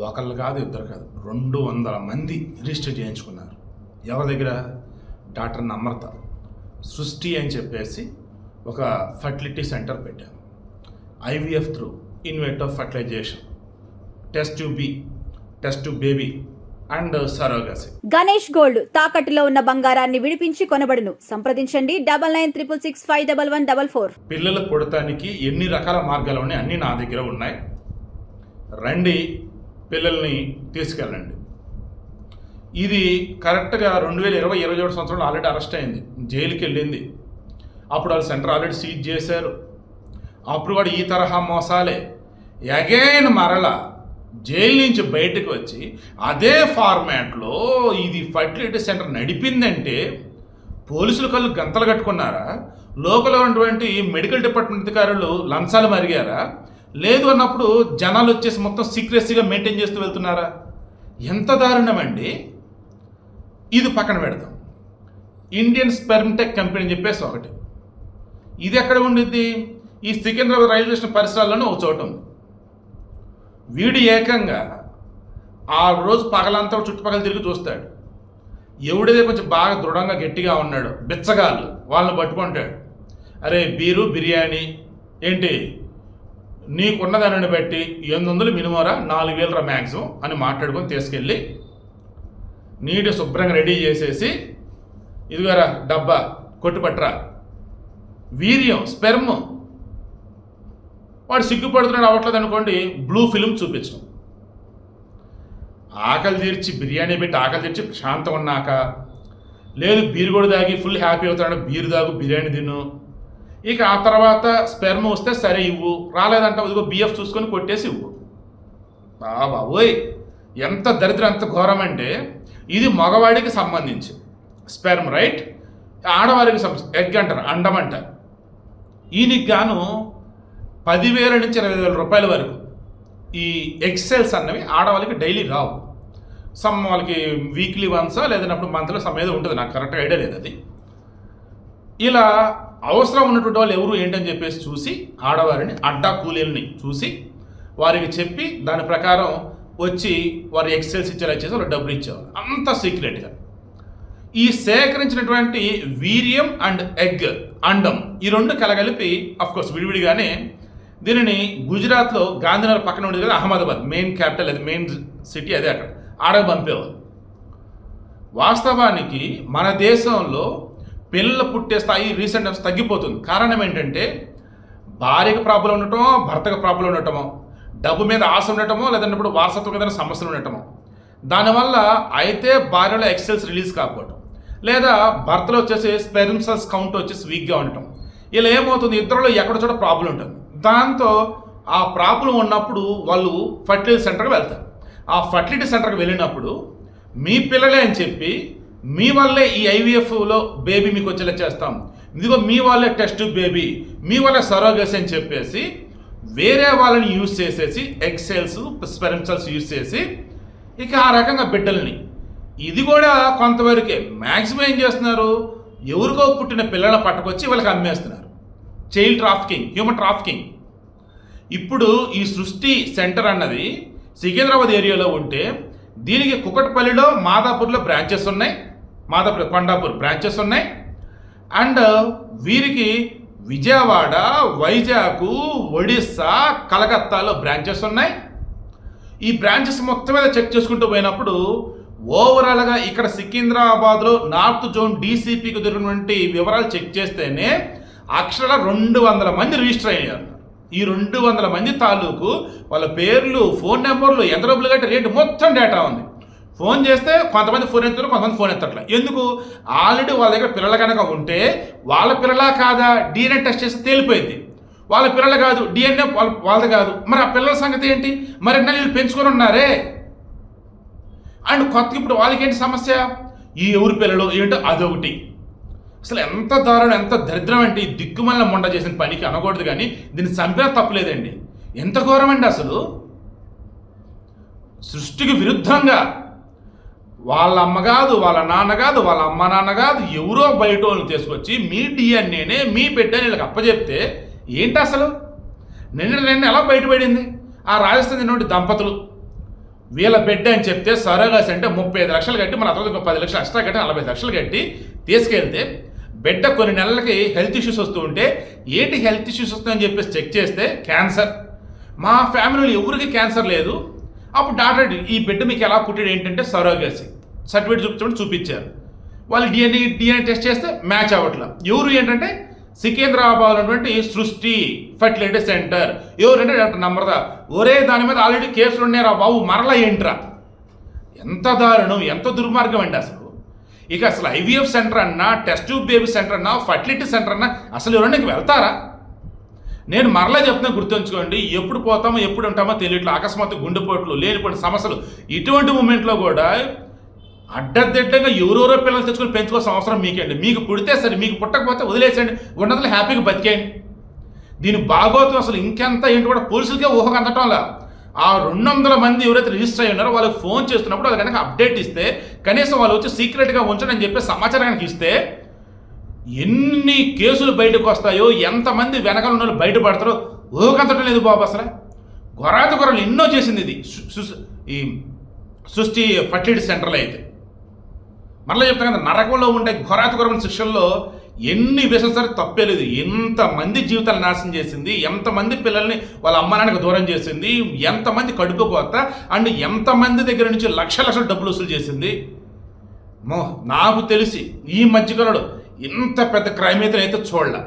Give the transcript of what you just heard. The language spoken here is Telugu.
ఒకళ్ళు కాదు ఇద్దరు కాదు. రెండు వందల మంది రిజిస్టర్ చేయించుకున్నారు. ఎవరి దగ్గర? డాక్టర్ నమ్రత. సృష్టి అని చెప్పేసి ఒక ఫర్టిలిటీ సెంటర్ పెట్టాం IVF through in vitro fertilisation. Test tube test tube baby and surrogacy. Ganesh gold తాకట్టులో ఉన్న బంగారాన్ని విడిపించి కొనబడును. సంప్రదించండి. Double nine triple six five double one double four. పిల్లలు పుడటానికి ఎన్ని రకాల మార్గాలు ఉన్నాయి? అన్నీ నా దగ్గర ఉన్నాయి. రండి. పిల్లల్ని తీసుకెళ్ళండి. ఇది కరెక్ట్గా రెండు వేల ఇరవై ఇరవై ఒకటి సంవత్సరంలో ఆల్రెడీ అరెస్ట్ అయింది. జైలుకి వెళ్ళింది. అప్పుడు వాళ్ళు సెంటర్ ఆల్రెడీ సీజ్ చేశారు. అప్పుడు కూడా ఈ తరహా మోసాలే. అగైన్ మరలా జైలు నుంచి బయటకు వచ్చి అదే ఫార్మాట్లో ఇది ఫర్టిలిటీ సెంటర్ నడిపిందంటే పోలీసులు కళ్ళు గంతలు కట్టుకున్నారా? లోకల్ ఉన్నటువంటి మెడికల్ డిపార్ట్మెంట్ అధికారులు లంచాలు మరిగారా? లేదు అన్నప్పుడు జనాలు వచ్చేసి మొత్తం సీక్రెసీగా మెయింటైన్ చేస్తూ వెళ్తున్నారా? ఎంత దారుణమండి. ఇది పక్కన పెడదాం. ఇండియన్ స్పెర్మ్టెక్ కంపెనీ అని చెప్పేసి ఒకటి. ఇది ఎక్కడ ఉండిద్ది? ఈ సికింద్రాబాద్ రైల్వే స్టేషన్ పరిసరాల్లోనే ఒక చోట ఉంది. వీడు ఏకంగా ఆ రోజు పగలంతా చుట్టుపక్కల తిరిగి చూస్తాడు. ఎవడైతే కొంచెం బాగా దృఢంగా గట్టిగా ఉన్నాడు బిచ్చగాళ్ళు వాళ్ళని పట్టుకుంటాడు. అరే బీరు బిర్యానీ ఏంటి? నీకున్న దానిని బట్టి ఎనిమిది వందలు మినిమోరా? నాలుగు వేలరా మ్యాక్సిమం అని మాట్లాడుకొని తీసుకెళ్ళి నీటి శుభ్రంగా రెడీ చేసేసి ఇదిగోరా డబ్బా కొట్టుపట్రా. వీర్యం స్పెర్మ్. వాడు సిగ్గుపడుతున్నాడు అవ్వట్లేదు అనుకోండి బ్లూ ఫిలిం చూపించడం. ఆకలి తీర్చి బిర్యానీ పెట్టి ఆకలి తీర్చి ప్రశాంతం ఉన్నాక లేదు బీరు కూడా తాగి ఫుల్ హ్యాపీ అవుతాడు బీరు తాగు బిర్యానీ తిను ఇక ఆ తర్వాత స్పెర్మ్ వస్తే సరే ఇవ్వు. రాలేదంటే ఇదిగో బిఎఫ్ చూసుకొని కొట్టేసి ఇవ్వు. బాబోయ్ ఎంత దరిద్రం ఎంత ఘోరం అంటే ఇది మగవాడికి సంబంధించి. స్పెర్మ్ రైట్ ఆడవారికి ఎగ్ అంటారు అండం అంటారు. ఈయనకి గాను పదివేల నుంచి ఇరవై వేల రూపాయల వరకు ఈ ఎక్సెల్స్ అన్నవి ఆడవాళ్ళకి డైలీ రావు. సమ్ వాళ్ళకి వీక్లీ వన్స్ లేదన్నప్పుడు మంత్లో సమ్ ఏదో ఉంటుంది. నాకు కరెక్ట్గా ఐడియా లేదు అది. ఇలా అవసరం ఉన్నటువంటి వాళ్ళు ఎవరు ఏంటని చెప్పేసి చూసి ఆడవారిని అడ్డా కూలీలని చూసి వారికి చెప్పి దాని ప్రకారం వచ్చి వారి ఎక్సెల్స్ ఇచ్చేలా చేసి వాళ్ళు డబ్బులు ఇచ్చేవారు. అంత సీక్రెట్గా ఈ సేకరించినటువంటి వీర్యం అండ్ ఎగ్ అండం ఈ రెండు కలగలిపి కోర్స్ విడివిడిగానే దీనిని గుజరాత్లో గాంధీనగర్ పక్కన ఉండేది కదా అహ్మదాబాద్ మెయిన్ క్యాపిటల్ అది మెయిన్ సిటీ అదే అక్కడ. ఆడకు పంపేవారు. వాస్తవానికి మన దేశంలో పిల్లలు పుట్టే స్థాయి రీసెంట్ టైమ్స్ తగ్గిపోతుంది. కారణం ఏంటంటే భార్యకు ప్రాబ్లం ఉండటమో భర్తకు ప్రాబ్లం ఉండటమో డబ్బు మీద ఆశ ఉండటమో లేదంటే వారసత్వం ఏదైనా సమస్యలు ఉండటమో. దానివల్ల అయితే భార్యలో ఎక్సెల్స్ రిలీజ్ కాకపోవటం. లేదా భర్తలో వచ్చేసి స్పెర్మ్సల్స్ కౌంట్ వచ్చేసి వీక్గా ఉండటం. ఇలా ఏమవుతుంది? ఇద్దరులో ఎక్కడ చోట ప్రాబ్లం ఉంటుంది? దాంతో ఆ ప్రాబ్లం ఉన్నప్పుడు వాళ్ళు ఫర్టిలిటీ సెంటర్కి వెళ్తారు. ఆ ఫర్టిలిటీ సెంటర్కి వెళ్ళినప్పుడు మీ పిల్లలే అని చెప్పి మీ వల్లే ఈ ఐవీఎఫ్లో బేబీ మీకు వచ్చేలా చేస్తాం. ఇదిగో మీ వాళ్ళే టెస్ట్ బేబీ మీ వల్ల సరోగసి అని చెప్పేసి వేరే వాళ్ళని యూజ్ చేసేసి ఎక్సెల్స్ స్పెరంసల్స్ యూజ్ చేసి ఇక ఆ రకంగా బిడ్డల్ని. ఇది కూడా కొంతవరకే. మ్యాక్సిమం ఏం చేస్తున్నారు? ఎవరికో పుట్టిన పిల్లల పట్టుకొచ్చి వాళ్ళకి అమ్మేస్తున్నారు. చైల్డ్ ట్రాఫికింగ్ హ్యూమన్ ట్రాఫికింగ్ ఇప్పుడు ఈ సృష్టి సెంటర్ అన్నది సికింద్రాబాద్ ఏరియాలో ఉంటే దీనికి కుకట్పల్లిలో మాదాపూర్లో బ్రాంచెస్ ఉన్నాయి. మాదాపూర్ కొండాపూర్ బ్రాంచెస్ ఉన్నాయి. అండ్ వీరికి విజయవాడ వైజాగ్ ఒడిస్సా కలకత్తాలో బ్రాంచెస్ ఉన్నాయి. ఈ బ్రాంచెస్ మొత్తం మీద చెక్ చేసుకుంటూ పోయినప్పుడు ఓవరాల్గా ఇక్కడ సికింద్రాబాద్లో నార్త్ జోన్ డీసీపీకి దొరికినటువంటి వివరాలు చెక్ చేస్తేనే అక్షరాల రెండు వందల మంది రిజిస్టర్ అయ్యారు ఈ రెండు వందల మంది తాలూకు వాళ్ళ పేర్లు ఫోన్ నెంబర్లు ఎంత డబ్బులు కట్టే రేటు మొత్తం డేటా ఉంది. ఫోన్ చేస్తే కొంతమంది ఫోన్ ఎత్తారు కొంతమంది ఫోన్ ఎత్తట్లే. ఎందుకు? ఆల్రెడీ వాళ్ళ దగ్గర పిల్లలు కనుక ఉంటే వాళ్ళ పిల్లలా కాదా? డిఎన్ఏ టెస్ట్ చేస్తే తేలిపోయింది. వాళ్ళ పిల్లలు కాదు డిఎన్ఏ వాళ్ళ వాళ్ళది కాదు. మరి ఆ పిల్లల సంగతి ఏంటి? మరి వీళ్ళు పెంచుకొని ఉన్నారే? అండ్ కొత్త ఇప్పుడు వాళ్ళకి ఏంటి సమస్య? ఈ ఎవరి పిల్లలు ఏంటో అదొకటి. అసలు ఎంత దారుణం ఎంత దరిద్రం అంటే ఈ దిక్కుమల్ల మొండ చేసిన పనికి అనకూడదు కానీ దీన్ని చంపినా తప్పలేదండి. ఎంత ఘోరమండి అసలు? సృష్టికి విరుద్ధంగా వాళ్ళ అమ్మ కాదు వాళ్ళ నాన్న కాదు వాళ్ళ అమ్మ నాన్న కాదు ఎవరో బయట వాళ్ళు తీసుకొచ్చి మీ డిఎన్ఏనే మీ బిడ్డని వీళ్ళకి అప్పచెప్తే ఏంటి అసలు? నిన్న నిన్న ఎలా బయటపడింది? ఆ రాజస్థాన్ నుండి దంపతులు. వీళ్ళ బిడ్డ అని చెప్తే సరోగాసి అంటే ముప్పై ఐదు లక్షలు కట్టి మన తర్వాత పది లక్షలు ఎక్స్ట్రా కట్టి నలభై లక్షలు కట్టి తీసుకెళ్తే బిడ్డ కొన్ని నెలలకి హెల్త్ ఇష్యూస్ వస్తూ ఉంటే ఏంటి హెల్త్ ఇష్యూస్ వస్తుందని చెప్పేసి చెక్ చేస్తే క్యాన్సర్ మా ఫ్యామిలీలో ఎవరికి క్యాన్సర్ లేదు. అప్పుడు డాక్టర్ ఈ బిడ్డ మీకు ఎలా పుట్టాడు ఏంటంటే సరోగసి సర్టిఫికేట్ చూపించమని చూపించారు. వాళ్ళు డిఎన్ఏ డిఎన్ఏ టెస్ట్ చేస్తే మ్యాచ్ అవ్వట్లా. ఎవరు ఏంటంటే సికింద్రాబాద్ ఉన్నటువంటి సృష్టి ఫర్టిలిటీ సెంటర్ ఎవరంటే డాక్టర్ నమ్రత. ఒరే దాని మీద ఆల్రెడీ కేసులు ఉన్నారా బాబు మరలా ఏంట్రా? ఎంత దారుణం ఎంత దుర్మార్గం అండి అసలు. ఇక అసలు ఐవీఎఫ్ సెంటర్ అన్నా టెస్ట్ ట్యూబ్ బేబీ సెంటర్ అన్నా ఫర్టిలిటీ సెంటర్ అన్నా అసలు ఎవరైనా వెళ్తారా? నేను మరలా చెప్తున్నా గుర్తుంచుకోండి. ఎప్పుడు పోతామో ఎప్పుడు ఉంటామో తెలియట్లేదు. అకస్మాత్తు గుండెపోట్లు లేనిపోయిన సమస్యలు. ఇటువంటి మూమెంట్లో కూడా అడ్డదిడ్డంగా ఎవరెవరో పిల్లలు తెచ్చుకొని పెంచుకోవాల్సిన అవసరం మీకండి మీకు పుడితే సరే మీకు పుట్టకపోతే వదిలేసేయండి. ఉన్నతలు హ్యాపీగా బతికేయండి. దీని బాగోతం అసలు ఇంకెంత ఏంటి కూడా పోలీసులకే ఊహకు అందటంలా ఆ రెండు వందల మంది ఎవరైతే రిజిస్టర్ అయ్యి ఉన్నారో వాళ్ళకి ఫోన్ చేస్తున్నప్పుడు అది కనుక అప్డేట్ ఇస్తే కనీసం వాళ్ళు వచ్చి సీక్రెట్గా ఉంచడం అని చెప్పి సమాచారం కనుక ఇస్తే ఎన్ని కేసులు బయటకు వస్తాయో ఎంతమంది వెనకాల ఉన్న వాళ్ళు బయటపడతారో ఓకంతటం లేదు బాబు అసలు. గొరాత గొర్రెలు ఎన్నో చేసింది ఇది. సు- ఈ సృష్టి ఫర్టిలిటీ సెంటర్లో అయితే. మరలా చెప్తాను కదా నరకంలో ఉండే ఘోరాత ఘోరమైన శిక్షల్లో ఎన్ని వేసిన సరే తప్పేలేదు ఎంతమంది జీవితాలు నాశనం చేసింది ఎంతమంది పిల్లల్ని వాళ్ళ అమ్మ దూరం చేసింది ఎంతమంది కడుపు కోత అండ్ ఎంతమంది దగ్గర నుంచి లక్ష లక్షల డబ్బులు వసూలు చేసింది. మో నాకు తెలిసి ఈ మధ్యకాలంలో ఇంత పెద్ద క్రైమ్ అయితే అయితే చూడలే.